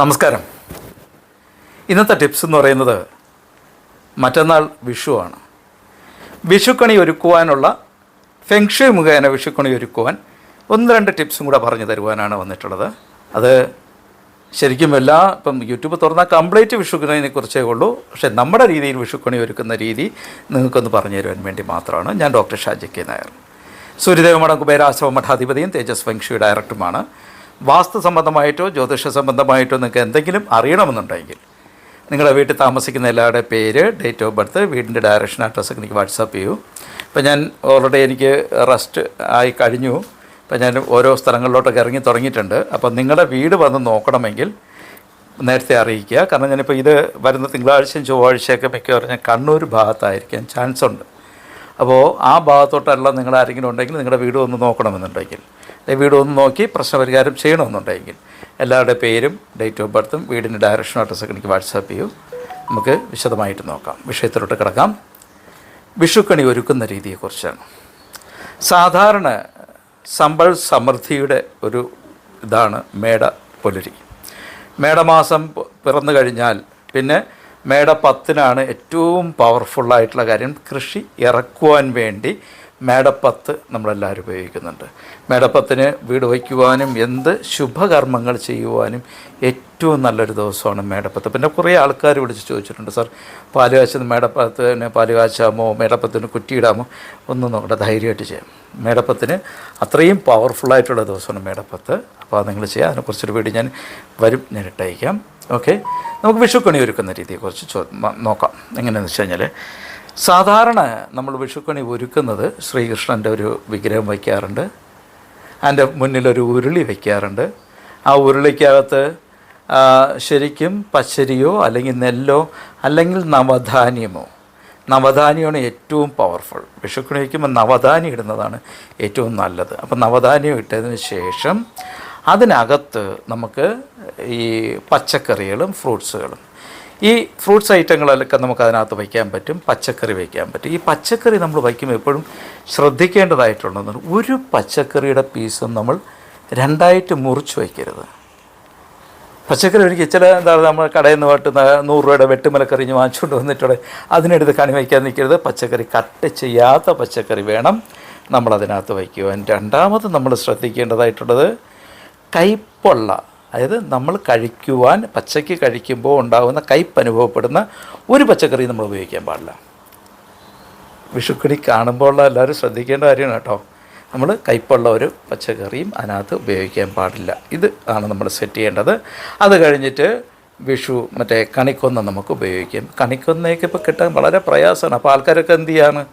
നമസ്കാരം. ഇന്നത്തെ ടിപ്സ് എന്ന് പറയുന്നത് മറ്റന്നാൾ വിഷുവാണ് വിഷുക്കണി ഒരുക്കുവാനുള്ള ഫെങ്ഷു മുഖേന വിഷുക്കണി ഒരുക്കുവാൻ ഒന്ന് രണ്ട് ടിപ്സും കൂടെ പറഞ്ഞു തരുവാനാണ് വന്നിട്ടുള്ളത്. അത് ശരിക്കും എല്ലാ ഇപ്പം യൂട്യൂബ് തുറന്നാൽ കംപ്ലീറ്റ് വിഷുക്കണിനെ കുറിച്ചേ ഉള്ളൂ. പക്ഷേ നമ്മുടെ രീതിയിൽ വിഷുക്കണി ഒരുക്കുന്ന രീതി നിങ്ങൾക്കൊന്ന് പറഞ്ഞു തരുവാൻ വേണ്ടി മാത്രമാണ്. ഞാൻ ഡോക്ടർ ഷാജി കെ നായർ സൂര്യദേവമഠം കുബേരാശ്രമ മഠാധിപതിയും തേജസ് ഫെങ്ഷു ഡയറക്ടറുമാണ്. വാസ്തു സംബന്ധമായിട്ടോ ജ്യോതിഷ സംബന്ധമായിട്ടോ നിങ്ങൾക്ക് എന്തെങ്കിലും അറിയണമെന്നുണ്ടെങ്കിൽ നിങ്ങളുടെ വീട്ടിൽ താമസിക്കുന്ന എല്ലാവരുടെ പേര് ഡേറ്റ് ഓഫ് ബർത്ത് വീടിന്റെ ഡയറക്ഷൻ അഡ്രസ്സൊക്കെ എനിക്ക് വാട്സാപ്പ് ചെയ്യൂ. ഇപ്പം ഞാൻ ഓൾറെഡി എനിക്ക് റെസ്റ്റ് ആയി കഴിഞ്ഞു. ഇപ്പം ഞാൻ ഓരോ സ്ഥലങ്ങളിലോട്ടൊക്കെ ഇറങ്ങി തുടങ്ങിയിട്ടുണ്ട്. അപ്പോൾ നിങ്ങളുടെ വീട് വന്ന് നോക്കണമെങ്കിൽ നേരത്തെ അറിയിക്കുക. കാരണം ഞാനിപ്പോൾ ഇത് വരുന്ന തിങ്കളാഴ്ചയും ചൊവ്വാഴ്ചയൊക്കെ മിക്കവാറും ഞാൻ കണ്ണൂർ ഭാഗത്തായിരിക്കാൻ ചാൻസ് ഉണ്ട്. അപ്പോൾ ആ ഭാഗത്തോട്ടല്ല നിങ്ങൾ ആരെങ്കിലും ഉണ്ടെങ്കിൽ നിങ്ങളുടെ വീട് ഒന്ന് നോക്കണമെന്നുണ്ടെങ്കിൽ അല്ലെങ്കിൽ വീട് ഒന്ന് നോക്കി പ്രശ്നപരിഹാരം ചെയ്യണമെന്നുണ്ടെങ്കിൽ എല്ലാവരുടെ പേരും ഡേറ്റ് ഓഫ് ബർത്തും വീടിന്റെ ഡയറക്ഷനും അഡ്രസ്സൊക്കെ എനിക്ക് വാട്സാപ്പ് ചെയ്യൂ. നമുക്ക് വിശദമായിട്ട് നോക്കാം. വിഷയത്തിലോട്ട് കിടക്കാം. വിഷുക്കണി ഒരുക്കുന്ന രീതിയെക്കുറിച്ചാണ്. സാധാരണ സമ്പൽ സമൃദ്ധിയുടെ ഒരു ഇതാണ് മേട പുലരി. മേടമാസം പിറന്നു കഴിഞ്ഞാൽ പിന്നെ മേട പത്തിനാണ് ഏറ്റവും പവർഫുള്ളായിട്ടുള്ള കാര്യം. കൃഷി ഇറക്കുവാൻ വേണ്ടി മേടപ്പത്ത് നമ്മളെല്ലാവരും ഉപയോഗിക്കുന്നുണ്ട്. മേടപ്പത്തിന് വീട് വയ്ക്കുവാനും എന്ത് ശുഭകർമ്മങ്ങൾ ചെയ്യുവാനും ഏറ്റവും നല്ലൊരു ദിവസമാണ് മേടപ്പത്ത്. പിന്നെ കുറേ ആൾക്കാർ വിളിച്ച് ചോദിച്ചിട്ടുണ്ട് സാർ പാൽ കാച്ചുന്ന മേടപ്പത്തിന് പാൽ കാച്ചാമോ മേടപ്പത്തിന് കുറ്റിയിടാമോ? ഒന്നും നോക്കട്ടെ ധൈര്യമായിട്ട് ചെയ്യാം. മേടപ്പത്തിന് അത്രയും പവർഫുള്ളായിട്ടുള്ള ദിവസമാണ് മേടപ്പത്ത്. അപ്പോൾ അത് നിങ്ങൾ ചെയ്യുക അതിനെക്കുറിച്ചൊരു വീട് ഞാൻ വരും ഞാൻ ഓക്കെ? നമുക്ക് വിഷുക്കണി ഒരുക്കുന്ന രീതിയെക്കുറിച്ച് ചോ നോക്കാം. എങ്ങനെയാണെന്ന് വെച്ച് കഴിഞ്ഞാൽ സാധാരണ നമ്മൾ വിഷുക്കണി ഒരുക്കുന്നത് ശ്രീകൃഷ്ണന്റെ ഒരു വിഗ്രഹം വയ്ക്കാറുണ്ട്. അതിന്റെ മുന്നിലൊരു ഉരുളി വയ്ക്കാറുണ്ട്. ആ ഉരുളിക്കകത്ത് ശരിക്കും പച്ചരിയോ അല്ലെങ്കിൽ നെല്ലോ അല്ലെങ്കിൽ നവധാന്യമോ. നവധാന്യമാണ് ഏറ്റവും പവർഫുൾ വിഷുക്കണി വയ്ക്കുമ്പോൾ നവധാന്യം ഇടുന്നതാണ് ഏറ്റവും നല്ലത്. അപ്പോൾ നവധാന്യം ഇട്ടതിന് ശേഷം അതിനകത്ത് നമുക്ക് ഈ പച്ചക്കറികളും ഫ്രൂട്ട്സുകളും ഈ ഫ്രൂട്ട്സ് ഐറ്റങ്ങളൊക്കെ നമുക്ക് അതിനകത്ത് വയ്ക്കാൻ പറ്റും പച്ചക്കറി വയ്ക്കാൻ പറ്റും. ഈ പച്ചക്കറി നമ്മൾ വയ്ക്കുമ്പോൾ എപ്പോഴും ശ്രദ്ധിക്കേണ്ടതായിട്ടുണ്ടെന്ന് ഒരു പച്ചക്കറിയുടെ പീസും നമ്മൾ രണ്ടായിട്ട് മുറിച്ച് വയ്ക്കരുത്. പച്ചക്കറി ഒരിക്കൽ ചില എന്താ നമ്മൾ കടയിൽ നിന്ന് പോയിട്ട് നൂറ് രൂപയുടെ വെട്ടുമലക്കറിഞ്ഞ് വാങ്ങിച്ചുകൊണ്ട് വന്നിട്ടുണ്ട് അതിനെടുത്ത് കണി വയ്ക്കാൻ നിൽക്കരുത്. പച്ചക്കറി കട്ട് ചെയ്യാത്ത പച്ചക്കറി വേണം നമ്മളതിനകത്ത് വയ്ക്കുവാൻ. രണ്ടാമത് നമ്മൾ ശ്രദ്ധിക്കേണ്ടതായിട്ടുള്ളത് കയ്പുള്ള അതായത് നമ്മൾ കഴിക്കുവാൻ പച്ചയ്ക്ക് കഴിക്കുമ്പോൾ ഉണ്ടാകുന്ന കയ്പ് അനുഭവപ്പെടുന്ന ഒരു പച്ചക്കറി നമ്മൾ ഉപയോഗിക്കാൻ പാടില്ല. വിഷുക്കണി കാണുമ്പോൾ എല്ലാവരും ശ്രദ്ധിക്കേണ്ട കാര്യമാണ് കേട്ടോ. നമ്മൾ കയ്പുള്ള ഒരു പച്ചക്കറിയും അതിനകത്ത് ഉപയോഗിക്കാൻ പാടില്ല. ഇത് ആണ് നമ്മൾ സെറ്റ് ചെയ്യേണ്ടത്. അത് കഴിഞ്ഞിട്ട് വിഷു മറ്റേ കണിക്കൊന്ന നമുക്ക് ഉപയോഗിക്കാം. കണിക്കൊന്നയൊക്കെ ഇപ്പോൾ കിട്ടാൻ വളരെ പ്രയാസമാണ്. അപ്പോൾ ആൾക്കാരൊക്കെ എന്ത് ചെയ്യാണ്?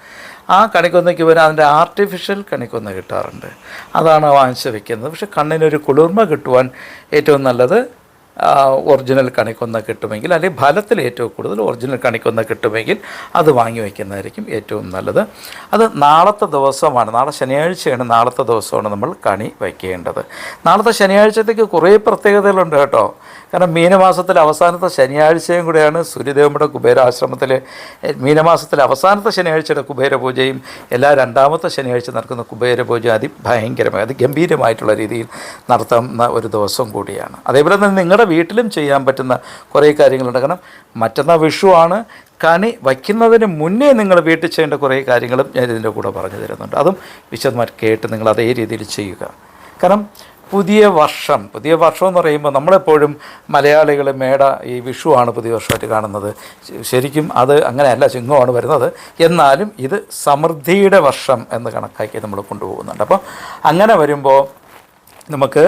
ആ കണിക്കൊന്നയ്ക്ക് വരെ അതിന്റെ ആർട്ടിഫിഷ്യൽ കണിക്കൊന്ന കിട്ടാറുണ്ട്. അതാണ് വാങ്ങിച്ച് വെക്കുന്നത്. പക്ഷെ കണ്ണിനൊരു കുളിർമ കിട്ടുവാൻ ഏറ്റവും നല്ലത് ഒറിജിനൽ കണിക്കൊന്ന കിട്ടുമെങ്കിൽ അല്ലെങ്കിൽ ഫലത്തിൽ ഏറ്റവും കൂടുതൽ ഒറിജിനൽ കണിക്കൊന്ന കിട്ടുമെങ്കിൽ അത് വാങ്ങി വയ്ക്കുന്നതായിരിക്കും ഏറ്റവും നല്ലത്. അത് നാളത്തെ ദിവസമാണ്. നാളെ ശനിയാഴ്ചയാണ് നാളത്തെ ദിവസമാണ് നമ്മൾ കണി വയ്ക്കേണ്ടത്. നാളത്തെ ശനിയാഴ്ചത്തേക്ക് കുറേ പ്രത്യേകതകളുണ്ട് കേട്ടോ. കാരണം മീനമാസത്തിലെ അവസാനത്തെ ശനിയാഴ്ചയും കൂടെയാണ് സൂര്യദേവന്മാരുടെ കുബേരാശ്രമത്തിലെ മീനമാസത്തിലെ അവസാനത്തെ ശനിയാഴ്ചയുടെ കുബേരപൂജയും എല്ലാ രണ്ടാമത്തെ ശനിയാഴ്ച നടക്കുന്ന കുബേരപൂജ അതിഭയങ്കരമായി അതിഗംഭീരമായിട്ടുള്ള രീതിയിൽ നടത്തുന്ന ഒരു ദിവസം കൂടിയാണ്. അതേപോലെ തന്നെ നിങ്ങളുടെ വീട്ടിലും ചെയ്യാൻ പറ്റുന്ന കുറേ കാര്യങ്ങളുണ്ട്. കാരണം മറ്റന്നാൾ വിഷുവാണ് കണി വയ്ക്കുന്നതിന് മുന്നേ നിങ്ങൾ വീട്ടിൽ ചെയ്യേണ്ട കുറേ കാര്യങ്ങളും ഞാൻ ഇതിന്റെ കൂടെ പറഞ്ഞു തരുന്നുണ്ട്. അതും വിശദമായിട്ട് കേട്ട് നിങ്ങൾ അതേ രീതിയിൽ ചെയ്യുക. കാരണം പുതിയ വർഷം. പുതിയ വർഷം എന്ന് പറയുമ്പോൾ നമ്മളെപ്പോഴും മലയാളികൾ മേട ഈ വിഷുവാണ് പുതിയ വർഷമായിട്ട് കാണുന്നത്. ശരിക്കും അത് അങ്ങനെയല്ല ചിങ്ങമാണ് വരുന്നത്. എന്നാലും ഇത് സമൃദ്ധിയുടെ വർഷം എന്ന് കണക്കാക്കി നമ്മൾ കൊണ്ടുപോകുന്നുണ്ട്. അപ്പോൾ അങ്ങനെ വരുമ്പോൾ നമുക്ക്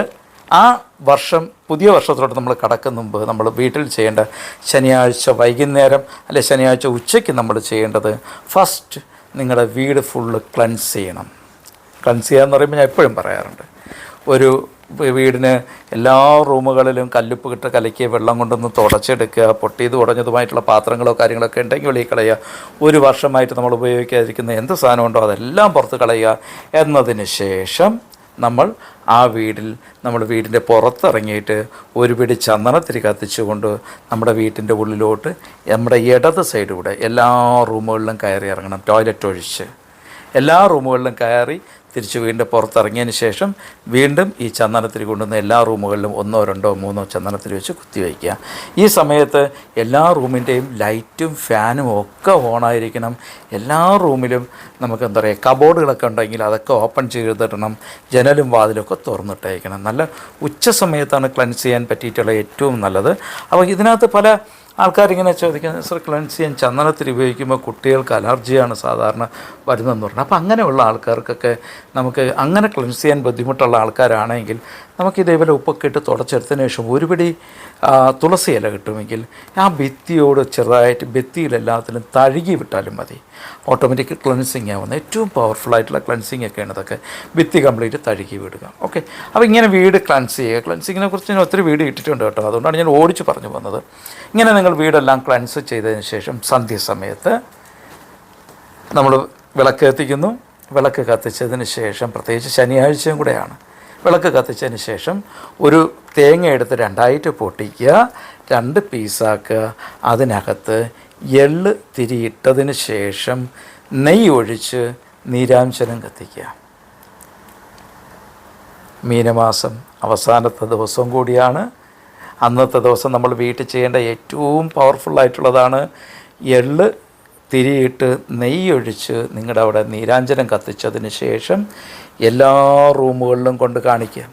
ആ വർഷം പുതിയ വർഷത്തിലോട്ട് നമ്മൾ കടക്കും മുമ്പ് നമ്മൾ വീട്ടിൽ ചെയ്യേണ്ട ശനിയാഴ്ച വൈകുന്നേരം അല്ലെ ശനിയാഴ്ച ഉച്ചയ്ക്ക് നമ്മൾ ചെയ്യേണ്ടത് ഫസ്റ്റ് നിങ്ങളുടെ വീട് ഫുള്ള് ക്ലൻസ് ചെയ്യണം. ക്ലൻസ് ചെയ്യുക എന്ന് പറയുമ്പോൾ ഞാൻ എപ്പോഴും പറയാറുണ്ട്. ഒരു വീടിന് എല്ലാ റൂമുകളിലും കല്ലുപ്പ് കിട്ട കലക്കിയ വെള്ളം കൊണ്ടൊന്ന് തുടച്ചെടുക്കുക പൊട്ടിയത് ഉടഞ്ഞതുമായിട്ടുള്ള പാത്രങ്ങളോ കാര്യങ്ങളൊക്കെ ഉണ്ടെങ്കിൽ വെളിയിൽ കളയുക ഒരു വർഷമായിട്ട് നമ്മൾ ഉപയോഗിക്കാതിരിക്കുന്ന എന്ത് സാധനമുണ്ടോ അതെല്ലാം പുറത്ത് കളയുക എന്നതിന് ശേഷം നമ്മൾ ആ വീടിൽ നമ്മൾ വീടിന്റെ പുറത്തിറങ്ങിയിട്ട് ഒരു പിടി ചന്ദനത്തിരി കത്തിച്ചുകൊണ്ട് നമ്മുടെ വീട്ടിന്റെ ഉള്ളിലോട്ട് നമ്മുടെ ഇടത് സൈഡിലൂടെ എല്ലാ റൂമുകളിലും കയറി ഇറങ്ങണം ടോയ്ലറ്റ് ഒഴിച്ച്. എല്ലാ റൂമുകളിലും കയറി തിരിച്ച് വീണ്ടും പുറത്തിറങ്ങിയതിന് ശേഷം വീണ്ടും ഈ ചന്ദനത്തിരി കൊണ്ടുവന്ന് എല്ലാ റൂമുകളിലും ഒന്നോ രണ്ടോ മൂന്നോ ചന്ദനത്തിരി വെച്ച് കുത്തിവയ്ക്കുക. ഈ സമയത്ത് എല്ലാ റൂമിന്റെയും ലൈറ്റും ഫാനും ഒക്കെ ഓണായിരിക്കണം. എല്ലാ റൂമിലും നമുക്ക് എന്താ പറയുക കബോർഡുകളൊക്കെ ഉണ്ടെങ്കിൽ അതൊക്കെ ഓപ്പൺ ചെയ്തിടണം. ജനലും വാതിലൊക്കെ തുറന്നിട്ടേക്കണം. നല്ല ഉച്ച സമയത്താണ് ക്ലൻസ് ചെയ്യാൻ പറ്റിയിട്ടുള്ള ഏറ്റവും നല്ലത്. അപ്പോൾ ഇതിനകത്ത് പല ആൾക്കാരിങ്ങനെ ചോദിക്കുന്നത് സർ ക്ലൻസ് ചെയ്യാൻ ചന്ദനത്തിൽ ഉപയോഗിക്കുമ്പോൾ കുട്ടികൾക്ക് അലർജിയാണ് സാധാരണ വരുന്നതെന്ന് പറഞ്ഞു. അപ്പോൾ അങ്ങനെയുള്ള ആൾക്കാർക്കൊക്കെ നമുക്ക് അങ്ങനെ ക്ലൻസ് ചെയ്യാൻ ബുദ്ധിമുട്ടുള്ള ആൾക്കാരാണെങ്കിൽ നമുക്ക് ഇതേപോലെ ഉപ്പൊക്കെ ഇട്ട് തുടച്ചെടുത്തതിന് ശേഷം ഒരു പിടി ആ, തുളസി ഇല കിട്ടുമെങ്കിൽ ആ ഭിത്തിയോട് ചെറുതായിട്ട് ഭിത്തിയിലെല്ലാത്തിലും തഴുകി വിട്ടാലും മതി. ഓട്ടോമാറ്റിക് ക്ലൻസിങ് ആവുന്ന ഏറ്റവും പവർഫുൾ ആയിട്ടുള്ള ക്ലൻസിങ് ഒക്കെയാണ് ഇതൊക്കെ. ഭിത്തി കംപ്ലീറ്റ് തഴുകി വിടുക. ഓക്കെ. അപ്പോൾ ഇങ്ങനെ വീട് ക്ലൻസ് ചെയ്യുക. ക്ലൻസിങ്ങിനെ കുറിച്ച് ഞാൻ ഒത്തിരി വീട് ഇട്ടിട്ടുണ്ട് കേട്ടോ. അതുകൊണ്ടാണ് ഞാൻ ഓടിച്ച് പറഞ്ഞു വന്നത് ഇങ്ങനെ നിങ്ങൾ വീടെല്ലാം ക്ലൻസ് ചെയ്തതിന് ശേഷം സന്ധ്യസമയത്ത് നമ്മൾ വിളക്ക് കത്തിക്കുന്നു. വിളക്ക് കത്തിച്ചതിന് ശേഷം പ്രത്യേകിച്ച് ശനിയാഴ്ചയും കൂടെയാണ്. വിളക്ക് കത്തിച്ചതിന് ശേഷം ഒരു തേങ്ങ എടുത്ത് രണ്ടായിട്ട് പൊട്ടിക്കുക. രണ്ട് പീസാക്കുക. അതിനകത്ത് എള്ള് തിരിയിട്ടതിന് ശേഷം നെയ്യ് ഒഴിച്ച് നീരാംശനം കത്തിക്കുക. മീനമാസം അവസാനത്തെ ദിവസം കൂടിയാണ്. അന്നത്തെ ദിവസം നമ്മൾ വീട്ടിൽ ചെയ്യേണ്ട ഏറ്റവും പവർഫുള്ളായിട്ടുള്ളതാണ് എള്ള് തിരിയിട്ട് നെയ്യൊഴിച്ച് നിങ്ങളുടെ അവിടെ നീരാഞ്ജനം കത്തിച്ചതിന് ശേഷം എല്ലാ റൂമുകളിലും കൊണ്ട് കാണിക്കുക.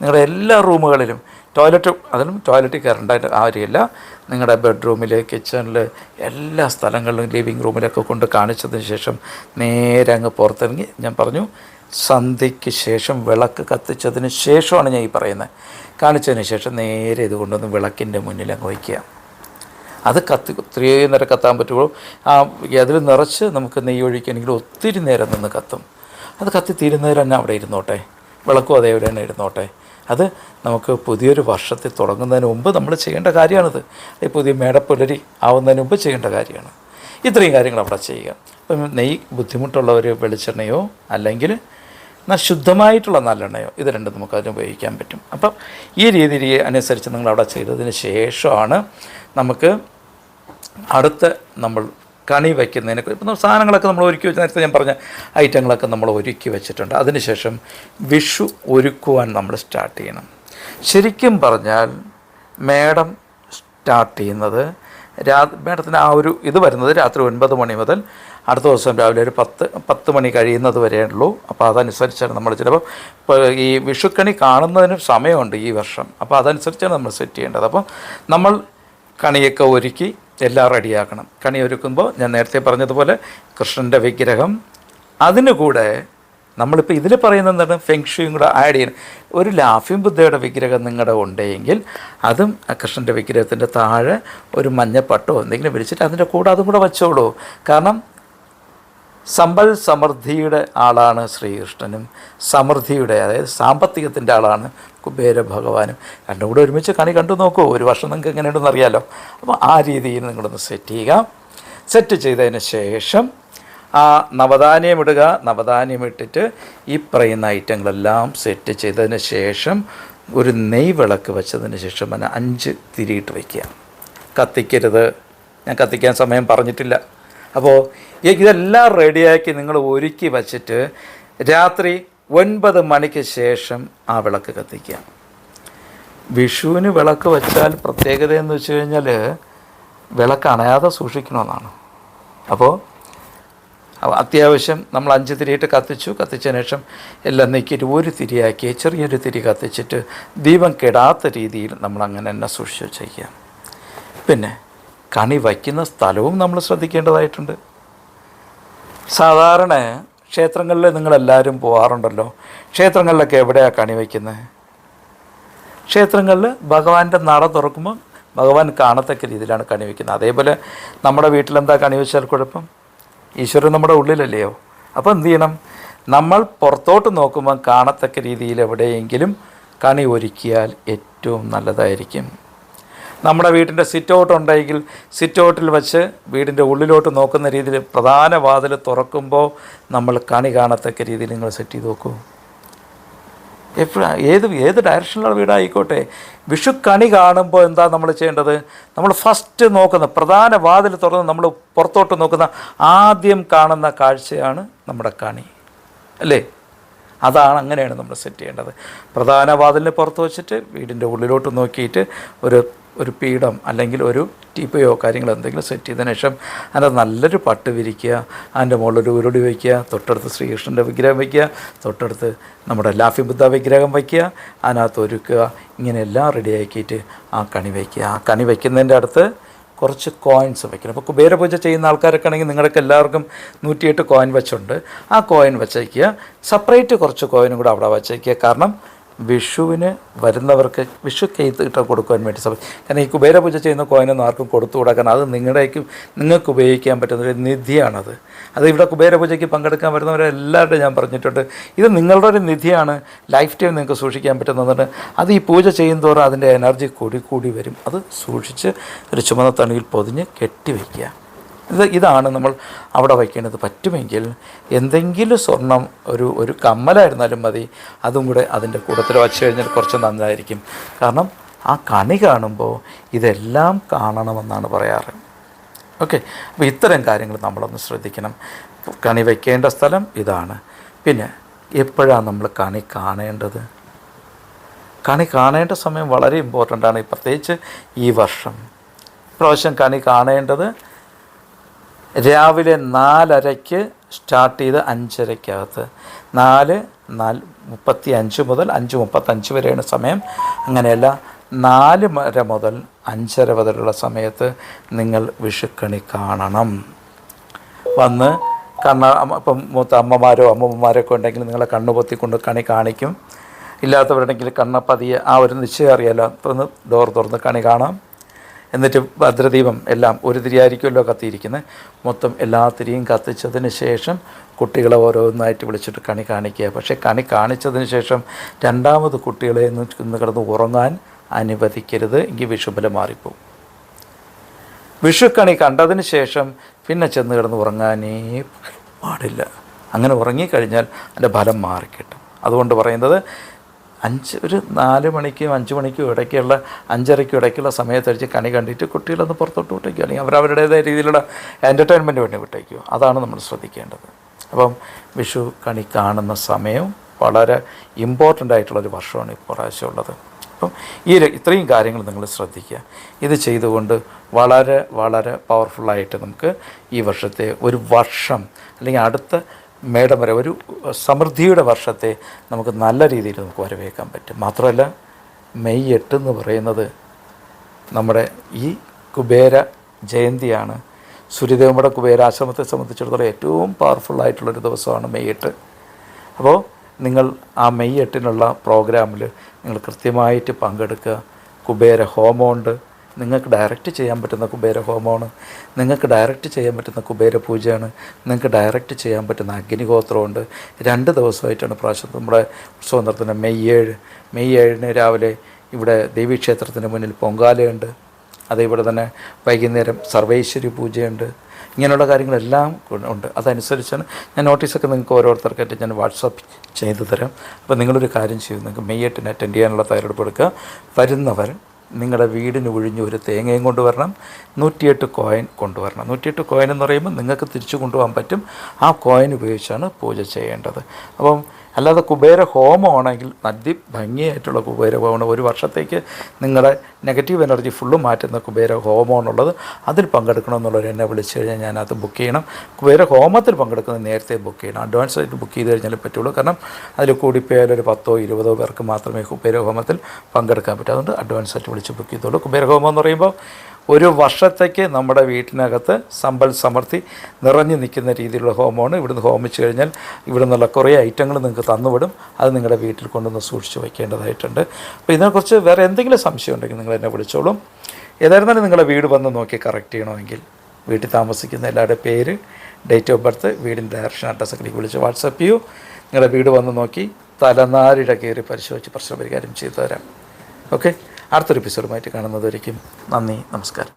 നിങ്ങളുടെ എല്ലാ റൂമുകളിലും ടോയ്ലറ്റ് അതിലും ടോയ്ലറ്റിൽ കയറേണ്ട കാര്യമില്ല. നിങ്ങളുടെ ബെഡ്റൂമിൽ കിച്ചണിൽ എല്ലാ സ്ഥലങ്ങളിലും ലിവിങ് റൂമിലൊക്കെ കൊണ്ട് കാണിച്ചതിന് ശേഷം നേരെ അങ്ങ് പുറത്തിറങ്ങി. ഞാൻ പറഞ്ഞു സന്ധ്യയ്ക്ക് ശേഷം വിളക്ക് കത്തിച്ചതിന് ശേഷമാണ് ഞാൻ ഈ പറയുന്നത്. കാണിച്ചതിന് ശേഷം നേരെ ഇത് കൊണ്ടുവന്ന് വിളക്കിന്റെ മുന്നിൽ അങ്ങ് വയ്ക്കുക. അത് കത്തി ഒത്തിരി നേരം കത്താൻ പറ്റുള്ളൂ. ആ അതിൽ നിറച്ച് നമുക്ക് നെയ്യ് ഒഴിക്കുകയാണെങ്കിൽ ഒത്തിരി നേരം നിന്ന് കത്തും. അത് കത്തി തീരുന്നതിൽ തന്നെ അവിടെ ഇരുന്നോട്ടെ. വിളക്കും അതേപോലെ തന്നെ ഇരുന്നോട്ടെ. അത് നമുക്ക് പുതിയൊരു വർഷത്തിൽ തുടങ്ങുന്നതിന് മുമ്പ് നമ്മൾ ചെയ്യേണ്ട കാര്യമാണിത്. ഈ പുതിയ മേടപ്പുലരി ആവുന്നതിന് മുമ്പ് ചെയ്യേണ്ട കാര്യമാണ്. ഇത്രയും കാര്യങ്ങൾ അവിടെ ചെയ്യുക. ഇപ്പം നെയ്യ് ബുദ്ധിമുട്ടുള്ളവർ വെളിച്ചെണ്ണയോ അല്ലെങ്കിൽ എന്നാൽ ശുദ്ധമായിട്ടുള്ള നല്ലെണ്ണയോ ഇത് രണ്ടും നമുക്ക് അതിന് ഉപയോഗിക്കാൻ പറ്റും. അപ്പം ഈ രീതിയിൽ അനുസരിച്ച് നിങ്ങൾ അവിടെ ചെയ്തതിന് ശേഷമാണ് നമുക്ക് അടുത്ത നമ്മൾ കണി വയ്ക്കുന്നതിന് ഇപ്പം സാധനങ്ങളൊക്കെ നമ്മൾ ഒരുക്കി വെച്ച് നേരത്തെ ഞാൻ പറഞ്ഞ ഐറ്റങ്ങളൊക്കെ നമ്മൾ ഒരുക്കി വെച്ചിട്ടുണ്ട്. അതിനുശേഷം വിഷു ഒരുക്കുവാൻ നമ്മൾ സ്റ്റാർട്ട് ചെയ്യണം. ശരിക്കും പറഞ്ഞാൽ മേടം സ്റ്റാർട്ട് ചെയ്യുന്നത് രാ മേഡത്തിന് ആ ഒരു ഇത് വരുന്നത് രാത്രി ഒൻപത് മണി മുതൽ അടുത്ത ദിവസം രാവിലെ ഒരു പത്ത് പത്ത് മണി കഴിയുന്നത് വരെ ഉള്ളൂ. അപ്പോൾ അതനുസരിച്ചാണ് നമ്മൾ ചിലപ്പോൾ ഇപ്പോൾ ഈ വിഷുക്കണി കാണുന്നതിന് സമയമുണ്ട് ഈ വർഷം. അപ്പോൾ അതനുസരിച്ചാണ് നമ്മൾ സെറ്റ് ചെയ്യേണ്ടത്. അപ്പോൾ നമ്മൾ കണിയൊക്കെ ഒരുക്കി എല്ലാം റെഡിയാക്കണം. കണി ഒരുക്കുമ്പോൾ ഞാൻ നേരത്തെ പറഞ്ഞതുപോലെ കൃഷ്ണന്റെ വിഗ്രഹം. അതിനു കൂടെ നമ്മളിപ്പോൾ ഇതിൽ പറയുന്നത് എന്താണ്? ഫെങ്ഷുയും കൂടെ ആഡ് ചെയ്യണം. ഒരു ലാഫിയും ബുദ്ധയുടെ വിഗ്രഹം നിങ്ങളുടെ ഉണ്ടെങ്കിൽ അതും ആ കൃഷ്ണന്റെ വിഗ്രഹത്തിന്റെ താഴെ ഒരു മഞ്ഞപ്പട്ടോ എന്തെങ്കിലും വിരിച്ചിട്ട് അതിന്റെ കൂടെ അതും കൂടെ വെച്ചോളൂ. കാരണം സമ്പൽ സമൃദ്ധിയുടെ ആളാണ് ശ്രീകൃഷ്ണനും. സമൃദ്ധിയുടെ അതായത് സാമ്പത്തികത്തിന്റെ ആളാണ് കുബേര ഭഗവാനും രണ്ടും കൂടെ ഒരുമിച്ച് കണി കണ്ടു നോക്കൂ. ഒരു വർഷം നിങ്ങൾക്ക് എങ്ങനെയുണ്ടെന്ന് അറിയാലോ. അപ്പോൾ ആ രീതിയിൽ നിങ്ങളൊന്ന് സെറ്റ് ചെയ്യുക. സെറ്റ് ചെയ്തതിന് ശേഷം ആ നവധാന്യം ഇടുക. നവധാന്യം ഇട്ടിട്ട് ഈ പറയുന്ന ഐറ്റങ്ങളെല്ലാം സെറ്റ് ചെയ്തതിന് ശേഷം ഒരു നെയ് വിളക്ക് വെച്ചതിന് ശേഷം അതിന് അഞ്ച് തിരിയിട്ട് വയ്ക്കുക കത്തിക്കരുത്. ഞാൻ കത്തിക്കാൻ സമയം പറഞ്ഞിട്ടില്ല. അപ്പോൾ ഇതെല്ലാം റെഡിയാക്കി നിങ്ങൾ ഒരുക്കി വച്ചിട്ട് രാത്രി ഒൻപത് മണിക്ക് ശേഷം ആ വിളക്ക് കത്തിക്കുക. വിഷുവിന് വിളക്ക് വെച്ചാൽ പ്രത്യേകത എന്ന് വെച്ച് കഴിഞ്ഞാൽ വിളക്ക് അണയാതെ സൂക്ഷിക്കണമെന്നാണ്. അപ്പോൾ അത്യാവശ്യം നമ്മൾ അഞ്ച് തിരിയിട്ട് കത്തിച്ചു. കത്തിച്ചതിന് ശേഷം എല്ലാം നീക്കിയിട്ട് ഒരു തിരിയാക്കി ചെറിയൊരു തിരി കത്തിച്ചിട്ട് ദീപം കെടാത്ത രീതിയിൽ നമ്മൾ അങ്ങനെ തന്നെ സൂക്ഷിച്ച് വച്ചേക്കുക. പിന്നെ കണി വയ്ക്കുന്ന സ്ഥലവും നമ്മൾ ശ്രദ്ധിക്കേണ്ടതായിട്ടുണ്ട്. സാധാരണ ക്ഷേത്രങ്ങളിൽ നിങ്ങളെല്ലാവരും പോകാറുണ്ടല്ലോ ക്ഷേത്രങ്ങളിലൊക്കെ എവിടെയാണ് കണി വയ്ക്കുന്നത് ക്ഷേത്രങ്ങളിൽ ഭഗവാന്റെ നട തുറക്കുമ്പോൾ ഭഗവാൻ കാണത്തക്ക രീതിയിലാണ് കണി വയ്ക്കുന്നത് അതേപോലെ നമ്മുടെ വീട്ടിലെന്താ കണി വെച്ചാൽ കുഴപ്പം? ഈശ്വരൻ നമ്മുടെ ഉള്ളിലല്ലയോ? അപ്പോൾ എന്ത് ചെയ്യണം? നമ്മൾ പുറത്തോട്ട് നോക്കുമ്പോൾ കാണത്തക്ക രീതിയിൽ എവിടെയെങ്കിലും കണി ഒരുക്കിയാൽ ഏറ്റവും നല്ലതായിരിക്കും. നമ്മുടെ വീട്ടിന്റെ സിറ്റ് ഔട്ട് ഉണ്ടെങ്കിൽ സിറ്റ് ഔട്ടിൽ വെച്ച് വീടിന്റെ ഉള്ളിലോട്ട് നോക്കുന്ന രീതിയിൽ പ്രധാന വാതിൽ തുറക്കുമ്പോൾ നമ്മൾ കണി കാണത്തക്ക രീതിയിൽ നിങ്ങൾ സെറ്റ് ചെയ്ത് നോക്കൂ. എപ്പോഴാണ് ഏത് ഏത് ഡയറക്ഷനിലുള്ള വീടായിക്കോട്ടെ? വിഷു കണി കാണുമ്പോൾ എന്താ നമ്മൾ ചെയ്യേണ്ടത്? നമ്മൾ ഫസ്റ്റ് നോക്കുന്ന പ്രധാന വാതിൽ തുറന്ന് നമ്മൾ പുറത്തോട്ട് നോക്കുന്ന ആദ്യം കാണുന്ന കാഴ്ചയാണ് നമ്മുടെ കണി. അല്ലേ? അതാണ് അങ്ങനെയാണ് നമ്മൾ സെറ്റ് ചെയ്യേണ്ടത്. പ്രധാന വാതിലിന് പുറത്ത് വെച്ചിട്ട് വീടിന്റെ ഉള്ളിലോട്ട് നോക്കിയിട്ട് ഒരു ഒരു പീഠം അല്ലെങ്കിൽ ഒരു ടീപ്പയോ കാര്യങ്ങൾ എന്തെങ്കിലും സെറ്റ് ചെയ്തതിനു ശേഷം അതിന്റെ നല്ലൊരു പട്ട് വിരിക്കുക അതിന്റെ മുകളിലൊരു ഉരുടി വയ്ക്കുക തൊട്ടടുത്ത് ശ്രീകൃഷ്ണന്റെ വിഗ്രഹം വയ്ക്കുക തൊട്ടടുത്ത് നമ്മുടെ ലാഫി ബുദ്ധ വിഗ്രഹം വയ്ക്കുക അതിനകത്ത് ഒരുക്കുക ഇങ്ങനെയെല്ലാം റെഡിയാക്കിയിട്ട് ആ കണി വയ്ക്കുക. ആ കണി വയ്ക്കുന്നതിന്റെ അടുത്ത് കുറച്ച് കോയിൻസ് വയ്ക്കണം. അപ്പോൾ കുബേരപൂജ ചെയ്യുന്ന ആൾക്കാരൊക്കെ ആണെങ്കിൽ നിങ്ങൾക്ക് എല്ലാവർക്കും നൂറ്റിയെട്ട് കോയിൻ വെച്ചുണ്ട്. ആ കോയിൻ വെച്ചേക്കുക. സെപ്പറേറ്റ് കുറച്ച് കോയിനും കൂടെ അവിടെ വെച്ചേക്കുക. കാരണം വിഷുവിന് വരുന്നവർക്ക് വിഷു കെയ്ത്ത് ഇട്ട് കൊടുക്കുവാൻ വേണ്ടി സമയം കാരണം ഈ കുബേരപൂജ ചെയ്യുന്ന കോയിനൊന്നും ആർക്കും കൊടുത്തു കൊടുക്കാൻ അത് നിങ്ങളുടേക്കും നിങ്ങൾക്ക് ഉപയോഗിക്കാൻ പറ്റുന്ന ഒരു നിധിയാണത്. അത് ഇവിടെ കുബേരപൂജയ്ക്ക് പങ്കെടുക്കാൻ വരുന്നവരെല്ലാവരുടെയും ഞാൻ പറഞ്ഞിട്ടുണ്ട്. ഇത് നിങ്ങളുടെ ഒരു നിധിയാണ്. ലൈഫ് ടൈം നിങ്ങൾക്ക് സൂക്ഷിക്കാൻ പറ്റുന്നതുകൊണ്ട് അത് ഈ പൂജ ചെയ്യുന്നതോറും അതിന്റെ എനർജി കൂടി കൂടി വരും. അത് സൂക്ഷിച്ച് ഒരു ചുമന്ന തണിയിൽ പൊതിഞ്ഞ് കെട്ടിവെക്കുക ഇത് ഇതാണ് നമ്മൾ അവിടെ വയ്ക്കേണ്ടത്. പറ്റുമെങ്കിൽ എന്തെങ്കിലും സ്വർണം ഒരു ഒരു കമ്മലായിരുന്നാലും മതി. അതും കൂടെ അതിന്റെ കൂട്ടത്തിൽ വച്ച് കഴിഞ്ഞാൽ കുറച്ച് നന്നായിരിക്കും. കാരണം ആ കണി കാണുമ്പോൾ ഇതെല്ലാം കാണണമെന്നാണ് പറയാറ്. ഓക്കെ. അപ്പോൾ ഇത്തരം കാര്യങ്ങൾ നമ്മളൊന്ന് ശ്രദ്ധിക്കണം. കണി വയ്ക്കേണ്ട സ്ഥലം ഇതാണ്. പിന്നെ എപ്പോഴാണ് നമ്മൾ കണി കാണേണ്ടത്? കണി കാണേണ്ട സമയം വളരെ ഇമ്പോർട്ടന്റ് ആണ്. പ്രത്യേകിച്ച് ഈ വർഷം. പ്രാവശ്യം കണി കാണേണ്ടത് രാവിലെ നാലരയ്ക്ക് സ്റ്റാർട്ട് ചെയ്ത് അഞ്ചരയ്ക്കകത്ത്. നാല് നാല് മുപ്പത്തി അഞ്ച് മുതൽ അഞ്ച് മുപ്പത്തഞ്ച് വരെയാണ് സമയം. അങ്ങനെയല്ല നാല് വരെ മുതൽ അഞ്ചര വരെയുള്ള സമയത്ത് നിങ്ങൾ വിഷുക്കണി കാണണം. വന്ന് കണ്ണ ഇപ്പം മൂത്ത അമ്മമാരോ അമ്മമ്മമാരോ ഒക്കെ ഉണ്ടെങ്കിൽ നിങ്ങളെ കണ്ണു പൊത്തിക്കൊണ്ട് കണി കാണിക്കും. ഇല്ലാത്തവരുണ്ടെങ്കിൽ കണ്ണ പതിയെ ആ ഒരു നിശ്ചയം അറിയാലോ. തുറന്ന് ഡോർ തുറന്ന് കണി കാണാം. എന്നിട്ട് ഭദ്രദീപം എല്ലാം ഒരു തിരിയായിരിക്കുമല്ലോ കത്തിയിരിക്കുന്നത് മൊത്തം എല്ലാ തിരിയും കത്തിച്ചതിന് ശേഷം കുട്ടികളെ ഓരോന്നായിട്ട് വിളിച്ചിട്ട് കണി കാണിക്കുക. പക്ഷേ കണി കാണിച്ചതിന് ശേഷം രണ്ടാമത് കുട്ടികളെ ഒന്ന് ഇന്ന് കിടന്ന് ഉറങ്ങാൻ അനുവദിക്കരുത്. എങ്കിൽ വിഷുബലം മാറിപ്പോവും. വിഷുക്കണി കണ്ടതിന് ശേഷം പിന്നെ ചെന്ന് കിടന്ന് ഉറങ്ങാനേ പാടില്ല. അങ്ങനെ ഉറങ്ങിക്കഴിഞ്ഞാൽ അതിന്റെ ഫലം മാറിക്കിട്ടും. അതുകൊണ്ട് പറയുന്നത് അഞ്ച് ഒരു നാല് മണിക്കും അഞ്ച് മണിക്കും ഇടയ്ക്കുള്ള അഞ്ചരയ്ക്കും ഇടയ്ക്കുള്ള സമയത്തടിച്ച് കണി കണ്ടിട്ട് കുട്ടികളൊന്ന് പുറത്തോട്ട് വിട്ടേക്കുക അല്ലെങ്കിൽ അവരുടേതായ രീതിയിലുള്ള എന്റർടൈൻമെന്റ് വേണ്ടി വിട്ടേക്കുക അതാണ് നമ്മൾ ശ്രദ്ധിക്കേണ്ടത്. അപ്പം വിഷു കണി കാണുന്ന സമയവും വളരെ ഇമ്പോർട്ടന്റ് ആയിട്ടുള്ളൊരു വർഷമാണ് ഇപ്രാവശ്യം ഉള്ളത് അപ്പം ഈ ഇത്രയും കാര്യങ്ങൾ നിങ്ങൾ ശ്രദ്ധിക്കുക. ഇത് ചെയ്തുകൊണ്ട് വളരെ വളരെ പവർഫുള്ളായിട്ട് നമുക്ക് ഈ വർഷത്തെ ഒരു വർഷം അല്ലെങ്കിൽ അടുത്ത മേടം വരെ ഒരു സമൃദ്ധിയുടെ വർഷത്തെ നമുക്ക് നല്ല രീതിയിൽ നമുക്ക് വരവേൽക്കാൻ പറ്റും. മാത്രമല്ല മെയ് എട്ട് എന്ന് പറയുന്നത് നമ്മുടെ ഈ കുബേര ജയന്തിയാണ്. സൂര്യദേവയുടെ കുബേരാശ്രമത്തെ സംബന്ധിച്ചിടത്തോളം ഏറ്റവും പവർഫുൾ ആയിട്ടുള്ളൊരു ദിവസമാണ് മെയ് എട്ട്. അപ്പോൾ നിങ്ങൾ ആ മെയ് എട്ടിനുള്ള പ്രോഗ്രാമിൽ നിങ്ങൾ കൃത്യമായിട്ട് പങ്കെടുക്കുക. കുബേര ഹോമമുണ്ട്. നിങ്ങൾക്ക് ഡയറക്റ്റ് ചെയ്യാൻ പറ്റുന്ന കുബേര ഹോമമാണ്. നിങ്ങൾക്ക് ഡയറക്റ്റ് ചെയ്യാൻ പറ്റുന്ന കുബേര പൂജയാണ്. നിങ്ങൾക്ക് ഡയറക്റ്റ് ചെയ്യാൻ പറ്റുന്ന അഗ്നിഹോത്രമുണ്ട് രണ്ട് ദിവസമായിട്ടാണ് പ്രാവശ്യം നമ്മുടെ ഉത്സവം നടത്തുന്നത്. മെയ് ഏഴ്. മെയ് ഏഴിന് രാവിലെ ഇവിടെ ദേവീക്ഷേത്രത്തിന് മുന്നിൽ പൊങ്കാലയുണ്ട്. അതേപോലെ തന്നെ വൈകുന്നേരം സർവേശ്വരി പൂജയുണ്ട്. ഇങ്ങനെയുള്ള കാര്യങ്ങളെല്ലാം ഉണ്ട്. അതനുസരിച്ചാണ് ഞാൻ നോട്ടീസൊക്കെ നിങ്ങൾക്ക് ഓരോരുത്തർക്കായിട്ട് ഞാൻ വാട്സാപ്പ് ചെയ്തു തരാം. അപ്പോൾ നിങ്ങളൊരു കാര്യം ചെയ്യും. നിങ്ങൾക്ക് മെയ് എട്ടിന് അറ്റൻഡ് ചെയ്യാനുള്ള തയ്യാറെടുപ്പ് എടുക്കുക. വരുന്നവർ നിങ്ങളുടെ വീടിന് ഒഴിഞ്ഞ് ഒരു തേങ്ങയും കൊണ്ടുവരണം നൂറ്റിയെട്ട് കോയിൻ കൊണ്ടുവരണം. നൂറ്റിയെട്ട് കോയിൻ എന്ന് പറയുമ്പോൾ നിങ്ങൾക്ക് തിരിച്ചു കൊണ്ടുപോകാൻ പറ്റും. ആ കോയിൻ ഉപയോഗിച്ചാണ് പൂജ ചെയ്യേണ്ടത്. അപ്പം അല്ലാതെ കുബേര ഹോമമാണെങ്കിൽ അതിഭംഗിയായിട്ടുള്ള കുബേര ഹോമമാണ്. ഒരു വർഷത്തേക്ക് നിങ്ങളുടെ നെഗറ്റീവ് എനർജി ഫുള്ള് മാറ്റുന്ന കുബേര ഹോമമാണുള്ളത്. അതിൽ പങ്കെടുക്കണമെന്നുള്ളവർ എന്നെ വിളിച്ചു കഴിഞ്ഞാൽ ഞാനത് ബുക്ക് ചെയ്യണം. കുബേര ഹോമത്തിൽ പങ്കെടുക്കുന്നത് നേരത്തെ ബുക്ക് ചെയ്യണം. അഡ്വാൻസ് ആയിട്ട് ബുക്ക് ചെയ്ത് കഴിഞ്ഞാൽ പറ്റുള്ളൂ. കാരണം അതിൽ കൂടിപ്പോയാൽ ഒരു പത്തോ ഇരുപതോ പേർക്ക് മാത്രമേ കുബേര ഹോമത്തിൽ പങ്കെടുക്കാൻ പറ്റൂ. അതുകൊണ്ട് അഡ്വാൻസ് ആയിട്ട് വിളിച്ച് ബുക്ക് ചെയ്തോളൂ. കുബേര ഹോമം എന്ന് പറയുമ്പോൾ ഒരു വർഷത്തേക്ക് നമ്മുടെ വീട്ടിനകത്ത് സമ്പൽ സമൃദ്ധി നിറഞ്ഞു നിൽക്കുന്ന രീതിയിലുള്ള ഹോമമാണ്. ഇവിടുന്ന് ഹോമിച്ച് കഴിഞ്ഞാൽ ഇവിടെ നിന്നുള്ള കുറേ ഐറ്റങ്ങൾ നിങ്ങൾക്ക് തന്നുവിടും. അത് നിങ്ങളുടെ വീട്ടിൽ കൊണ്ടുവന്ന് സൂക്ഷിച്ച് വയ്ക്കേണ്ടതായിട്ടുണ്ട്. അപ്പോൾ ഇതിനെക്കുറിച്ച് വേറെ എന്തെങ്കിലും സംശയം ഉണ്ടെങ്കിൽ നിങ്ങൾ എന്നെ വിളിച്ചോളും. ഏതായിരുന്നാലും നിങ്ങളുടെ വീട് വന്ന് നോക്കി കറക്റ്റ് ചെയ്യണമെങ്കിൽ വീട്ടിൽ താമസിക്കുന്ന എല്ലാവരുടെ പേര് ഡേറ്റ് ഓഫ് ബർത്ത് വീടിന്റെ ഡയറക്ഷൻ അഡ്രസ്സൊക്കെ എനിക്ക് വിളിച്ച് വാട്സപ്പ് ചെയ്യൂ. നിങ്ങളുടെ വീട് വന്ന് നോക്കി തലനാരിട കയറി പരിശോധിച്ച് പ്രശ്ന പരിഹാരം ചെയ്തു തരാം. ഓക്കെ അടുത്തൊരു എപ്പിസോഡുമായിട്ട് കാണുന്നതായിരിക്കും നന്ദി നമസ്കാരം.